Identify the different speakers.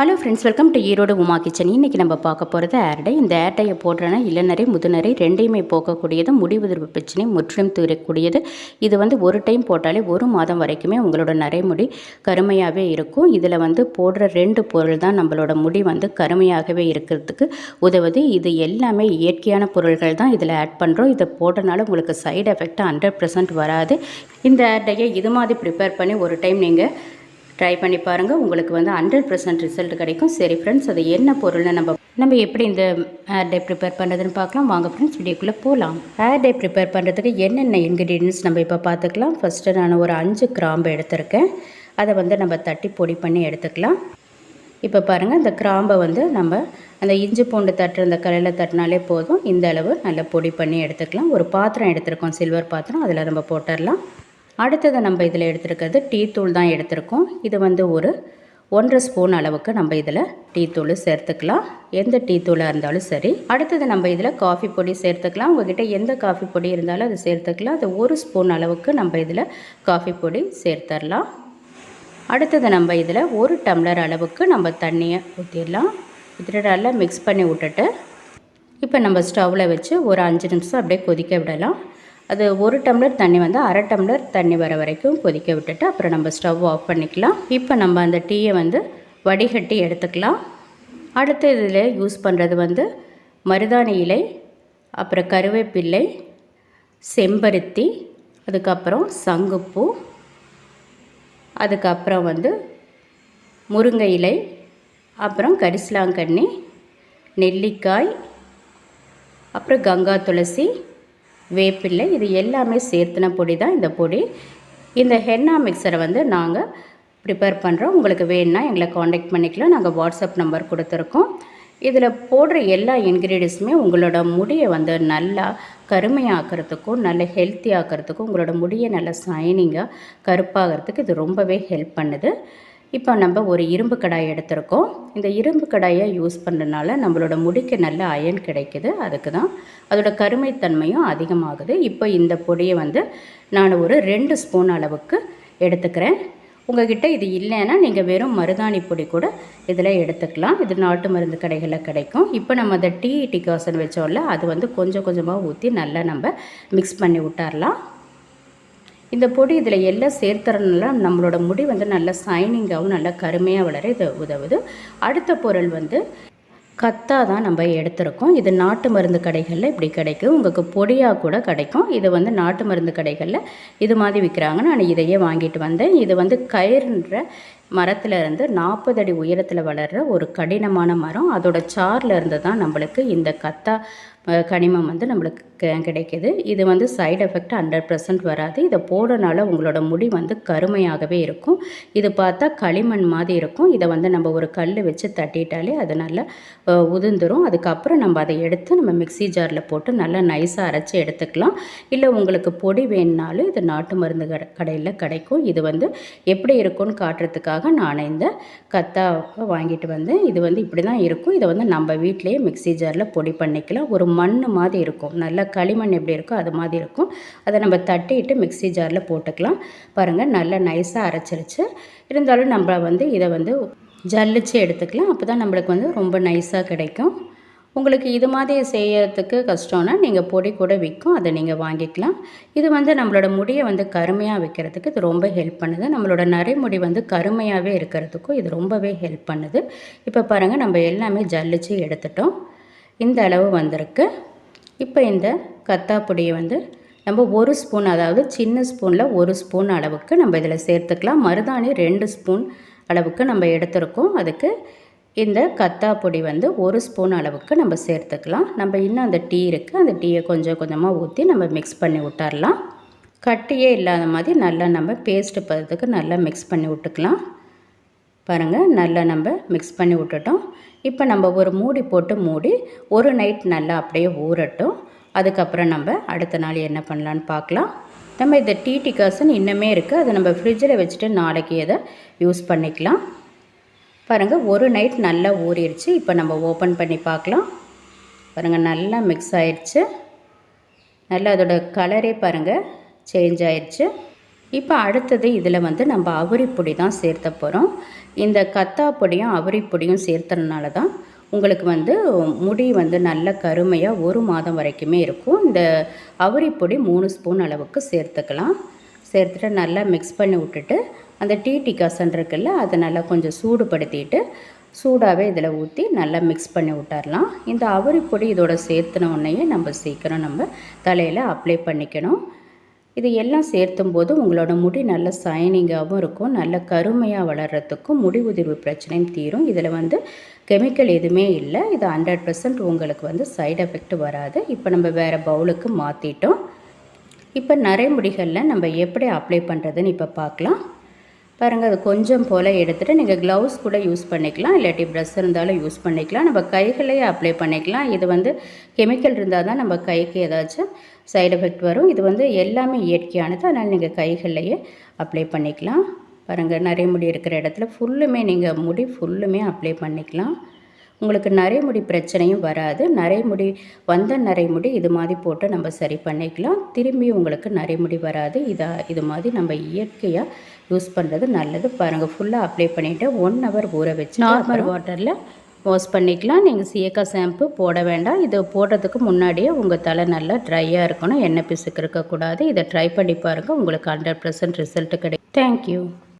Speaker 1: Hello friends welcome to Erode Uma kitchen இன்றைக்கி நம்ம பார்க்க போகிறது ஏர்டை இந்த ஏர்டையை போடுறனா இளநரை முதுநரை ரெண்டையுமே போக்கக்கூடியது முடிவுதிர்வு பிரச்சனை முற்றிலும் தீரக்கூடியது. இது வந்து ஒரு டைம் போட்டாலே ஒரு மாதம் வரைக்குமே உங்களோட நரைமுடி கருமையாகவே இருக்கும். இதில் வந்து போடுற ரெண்டு பொருள் தான் நம்மளோட முடி வந்து கருமையாகவே இருக்கிறதுக்கு உதவுது. இது எல்லாமே இயற்கையான பொருள்கள் தான் இதில் ஆட் பண்ணுறோம் இதை போடுறனால உங்களுக்கு சைடு எஃபெக்ட் ஹண்ட்ரட் பர்சன்ட் வராது. இந்த ஏர்டையை இது மாதிரி ப்ரிப்பேர் பண்ணி ஒரு டைம் நீங்கள் ட்ரை பண்ணி பாருங்கள் உங்களுக்கு வந்து ஹண்ட்ரட் பர்சன்ட் ரிசல்ட் கிடைக்கும். சரி ஃப்ரெண்ட்ஸ் அது என்ன பொருள்னு நம்ம நம்ம எப்படி இந்த ஹேர் டே ப்ரிப்பேர் பண்ணுறதுன்னு பார்க்கலாம். வாங்க ஃப்ரெண்ட்ஸ் வீடியோக்குள்ளே போகலாம் ஹேர் டே ப்ரிப்பேர் பண்ணுறதுக்கு என்னென்ன இன்க்ரீடியன்ஸ் நம்ம இப்போ பார்த்துக்கலாம். ஃபஸ்ட்டு நான் ஒரு அஞ்சு கிராம்பு எடுத்திருக்கேன். அதை வந்து நம்ம தட்டி பொடி பண்ணி எடுத்துக்கலாம். இப்போ பாருங்கள் இந்த கிராம்பை வந்து நம்ம அந்த இஞ்சி பூண்டு தட்டுற அந்த கலையில் தட்டினாலே போதும். இந்த அளவு நல்லா பொடி பண்ணி எடுத்துக்கலாம். ஒரு பாத்திரம் எடுத்துருக்கோம் சில்வர் பாத்திரம். அதில் நம்ம போட்டுடலாம். அடுத்தது நம்ம இதில் எடுத்துருக்கிறது டீ தூள் தான் எடுத்திருக்கோம். இது வந்து ஒரு ஒன்றரை ஸ்பூன் அளவுக்கு நம்ம இதில் டீ தூள் சேர்த்துக்கலாம். எந்த டீ தூளாக இருந்தாலும் சரி. அடுத்தது நம்ம இதில் காஃபி பொடி சேர்த்துக்கலாம். உங்ககிட்ட எந்த காஃபி பொடி இருந்தாலும் அது சேர்த்துக்கலாம். அது ஒரு ஸ்பூன் அளவுக்கு நம்ம இதில் காஃபி பொடி சேர்த்துடலாம் அடுத்தது நம்ம இதில் ஒரு டம்ளர் அளவுக்கு நம்ம தண்ணியை ஊற்றிடலாம் இதில் நல்லா மிக்ஸ் பண்ணி விட்டுட்டு இப்போ நம்ம ஸ்டவ்வில் வச்சு ஒரு அஞ்சு நிமிஷம் அப்படியே கொதிக்க விடலாம். அது ஒரு டம்ளர் தண்ணி வந்து அரை டம்ளர் தண்ணி வர வரைக்கும் கொதிக்க விட்டுட்டு அப்புறம் நம்ம ஸ்டவ் ஆஃப் பண்ணிக்கலாம். இப்போ நம்ம அந்த டீயை வந்து வடிகட்டி எடுத்துக்கலாம். அடுத்த இதில் யூஸ் பண்ணுறது வந்து மருதாணி இலை அப்புறம் கருவேப்பிள்ளை செம்பருத்தி அதுக்கப்புறம் சங்குப்பூ அதுக்கப்புறம் வந்து முருங்கை இலை அப்புறம் கரிசலாங்கண்ணி நெல்லிக்காய் அப்புறம் கங்கா துளசி வேப்பில்லை இது எல்லாமே சேர்த்துன பொடி தான் இந்த பொடி. இந்த ஹென்னா மிக்சரை வந்து நாங்கள் ப்ரிப்பேர் பண்ணுறோம் உங்களுக்கு வேணுன்னா எங்களை காண்டாக்ட் பண்ணிக்கலாம். நாங்கள் வாட்ஸ்அப் நம்பர் கொடுத்துருக்கோம். இதில் போடுற எல்லா இன்க்ரீடியன்ஸுமே உங்களோட முடியை வந்து நல்லா கருமையாக்கிறதுக்கும் நல்ல ஹெல்த்தி ஆக்கிறதுக்கும் உங்களோட முடியை நல்லா சைனிங்காக கருப்பாகிறதுக்கு இது ரொம்பவே ஹெல்ப் பண்ணுது. இப்போ நம்ம ஒரு இரும்பு கடாய் எடுத்திருக்கோம். இந்த இரும்பு கடாயை யூஸ் பண்ணுறதுனால நம்மளோட முடிக்கு நல்ல அயன் கிடைக்குது. அதுக்கு தான் அதோட கருமைத்தன்மையும் அதிகமாகுது. இப்போ இந்த பொடியை வந்து நான் ஒரு ரெண்டு ஸ்பூன் அளவுக்கு எடுத்துக்கிறேன். உங்ககிட்ட இது இல்லைன்னா நீங்கள் வெறும் மருதாணி பொடி கூட இதில் எடுத்துக்கலாம். இது நாட்டு மருந்து கடைகளில் கிடைக்கும். இப்போ நம்ம அந்த டீ டிகாசன் வச்சோம்ல அது வந்து கொஞ்சம் கொஞ்சமாக ஊற்றி நல்லா நம்ம மிக்ஸ் பண்ணி விட்டாரலாம் இந்த பொடி இதில் எல்லாம் சேர்த்துறதுனால நம்மளோட முடி வந்து நல்லா சைனிங்காகவும் நல்லா கருமையாக வளர இது உதவுது. அடுத்த பொருள் வந்து கத்தா தான் நம்ம எடுத்திருக்கோம். இது நாட்டு மருந்து கடைகளில் இப்படி கிடைக்கும் உங்களுக்கு பொடியாக கூட கிடைக்கும். இது வந்து நாட்டு மருந்து கடைகளில் இது மாதிரி விற்கிறாங்க நான் இதையே வாங்கிட்டு வந்தேன். இது வந்து கயிறுன்ற மரத்தில் இருந்து நாற்பது அடி உயரத்தில் வளர்கிற ஒரு கடினமான மரம். அதோட சாரில் இருந்து தான் நம்மளுக்கு இந்த கத்தா கனிமம் வந்து நம்மளுக்கு கிடைக்கிது. இது வந்து சைடு எஃபெக்ட் ஹண்ட்ரட் பர்சன்ட் வராது. இதை போடுறனால உங்களோட முடி வந்து கருமையாகவே இருக்கும். இது பார்த்தா களிமண் மாதிரி இருக்கும். இதை வந்து நம்ம ஒரு கல் வச்சு தட்டிட்டாலே அது நல்லா உதிர்ந்துரும். அதுக்கப்புறம் நம்ம அதை எடுத்து நம்ம மிக்சி ஜாரில் போட்டு நல்லா நைஸாக அரைச்சி எடுத்துக்கலாம். இல்லை உங்களுக்கு பொடி வேணுனாலும் இது நாட்டு மருந்து கடை கடையில் கிடைக்கும். இது வந்து எப்படி இருக்கும்னு காட்டுறதுக்காக நான் இந்த கத்தாவை வாங்கிட்டு வந்தேன் இது வந்து இப்படி தான் இருக்கும். இதை வந்து நம்ம வீட்டிலேயே மிக்சி ஜாரில் பொடி பண்ணிக்கலாம். ஒரு மண் மாதிரி இருக்கும். நல்லா களிமண் எப்படி இருக்கோ அது மாதிரி இருக்கும். அதை நம்ம தட்டிட்டு மிக்சி ஜாரில் போட்டுக்கலாம். பாருங்கள் நல்லா நைஸாக அரைச்சிருச்சு. இருந்தாலும் நம்ம வந்து இதை வந்து ஜல்லிச்சு எடுத்துக்கலாம். அப்போ தான் நம்மளுக்கு வந்து ரொம்ப நைஸாக கிடைக்கும். உங்களுக்கு இது மாதிரி செய்யறதுக்கு கஷ்டம்னா நீங்கள் பொடி கூட விற்கும் அதை நீங்கள் வாங்கிக்கலாம். இது வந்து நம்மளோட முடியை வந்து கருமையாக வைக்கிறதுக்கு இது ரொம்ப ஹெல்ப் பண்ணுது. நம்மளோட நரைமுடி வந்து கருமையாகவே இருக்கிறதுக்கும் இது ரொம்பவே ஹெல்ப் பண்ணுது. இப்போ பாருங்கள் நம்ம எல்லாமே ஜல்லிச்சு எடுத்துட்டோம். இந்த அளவு வந்திருக்கு. இப்போ இந்த கத்தா பொடியை வந்து நம்ம ஒரு ஸ்பூன் அதாவது சின்ன ஸ்பூனில் ஒரு ஸ்பூன் அளவுக்கு நம்ம இதில் சேர்த்துக்கலாம். மருதாணி ரெண்டு ஸ்பூன் அளவுக்கு நம்ம எடுத்திருக்கோம். அதுக்கு இந்த கத்தா பொடி வந்து ஒரு ஸ்பூன் அளவுக்கு நம்ம சேர்த்துக்கலாம். நம்ம இன்னும் அந்த டீ இருக்குது அந்த டீயை கொஞ்சம் கொஞ்சமாக ஊற்றி நம்ம மிக்ஸ் பண்ணி விட்டுறலாம். கட்டியே இல்லாத மாதிரி நல்லா நம்ம பேஸ்ட்டு பதத்துக்கு நல்லா மிக்ஸ் பண்ணி விட்டுக்கலாம். பாருங்கள் நல்லா நம்ம மிக்ஸ் பண்ணி விட்டுட்டோம். இப்போ நம்ம ஒரு மூடி போட்டு மூடி ஒரு நைட் நல்லா அப்படியே ஊறட்டும். அதுக்கப்புறம் நம்ம அடுத்த நாள் என்ன பண்ணலான்னு பார்க்கலாம். நம்ம இந்த டீ டிகாசன் இன்னுமே இருக்குது அதை நம்ம ஃப்ரிட்ஜில் வச்சுட்டு நாளைக்கு எதை யூஸ் பண்ணிக்கலாம். பாருங்கள் ஒரு நைட் நல்லா ஊறிடுச்சு. இப்போ நம்ம ஓப்பன் பண்ணி பார்க்கலாம். பாருங்கள் நல்லா மிக்ஸ் ஆயிடுச்சு. நல்லா அதோட கலரே பாருங்கள் சேஞ்ச் ஆயிடுச்சு. இப்போ அடுத்தது இதில் வந்து நம்ம அவரிப்பொடி தான் சேர்த்த போகிறோம் இந்த கத்தா பொடியும் அவரிப்பொடியும் சேர்த்தனால தான் உங்களுக்கு வந்து முடி வந்து நல்ல கருமையாக ஒரு மாதம் வரைக்குமே இருக்கும். இந்த அவரிப்பொடி மூணு ஸ்பூன் அளவுக்கு சேர்த்துக்கலாம். சேர்த்துட்டு நல்லா மிக்ஸ் பண்ணி விட்டுட்டு அந்த டீ டிகாசன் இருக்குல்ல அதை நல்லா கொஞ்சம் சூடுபடுத்திட்டு சூடாகவே இதில் ஊற்றி நல்லா மிக்ஸ் பண்ணி விட்டுறலாம். இந்த அவரிப்பொடி இதோட சேர்த்துன உடனேயே நம்ம சீக்கிரம் நம்ம தலையில் அப்ளை பண்ணிக்கணும். இது எல்லாம் சேர்த்தும் போது உங்களோட முடி நல்ல சைனிங்காகவும் இருக்கும் நல்ல கருமையாக வளர்கிறதுக்கும் முடி உதிர்வு பிரச்சனையும் தீரும். இதில் வந்து கெமிக்கல் எதுவுமே இல்லை இது ஹண்ட்ரட் பர்சன்ட் உங்களுக்கு வந்து சைடு எஃபெக்ட் வராது. இப்போ நம்ம வேறு பவுலுக்கு மாற்றிட்டோம் இப்போ நரைமுடிகளில் நம்ம எப்படி அப்ளை பண்ணுறதுன்னு இப்போ பார்க்கலாம். பாருங்கள் அது கொஞ்சம் போல் எடுத்துகிட்டு நீங்கள் க்ளவுஸ் கூட யூஸ் பண்ணிக்கலாம். இல்லாட்டி ப்ரெஷ் இருந்தாலும் யூஸ் பண்ணிக்கலாம். நம்ம கைகளையே அப்ளை பண்ணிக்கலாம். இது வந்து கெமிக்கல் இருந்தால் தான் நம்ம கைக்கு ஏதாச்சும் சைடு எஃபெக்ட் வரும். இது வந்து எல்லாமே இயற்கையானது. அதனால் நீங்கள் கைகள்லையே அப்ளை பண்ணிக்கலாம். பாருங்கள் நிறைய முடி இருக்கிற இடத்துல ஃபுல்லுமே நீங்கள் முடி ஃபுல்லுமே அப்ளை பண்ணிக்கலாம். உங்களுக்கு நரைமுடி பிரச்சனையும் வராது. நரைமுடி வந்த நரைமுடி இது மாதிரி போட்டு நம்ம சரி பண்ணிக்கலாம். திரும்பி உங்களுக்கு நரைமுடி வராது. இதை இது மாதிரி நம்ம இயற்கையாக யூஸ் பண்ணுறது நல்லது. பாருங்கள் ஃபுல்லாக அப்ளை பண்ணிவிட்டு ஒன் ஹவர் ஊற வச்சு நார்மல் வாட்டரில் வாஷ் பண்ணிக்கலாம். நீங்கள் சீயக்கா ஷாம்பு போட வேண்டாம். இது போடுறதுக்கு முன்னாடியே உங்கள் தலை நல்லா ட்ரையாக இருக்கணும். எண்ணெய் பிசுக்கு இருக்கக்கூடாது இதை ட்ரை பண்ணி பாருங்கள் உங்களுக்கு ஹண்ட்ரட் பர்சன்ட் ரிசல்ட்டு கிடைக்கும். Thank you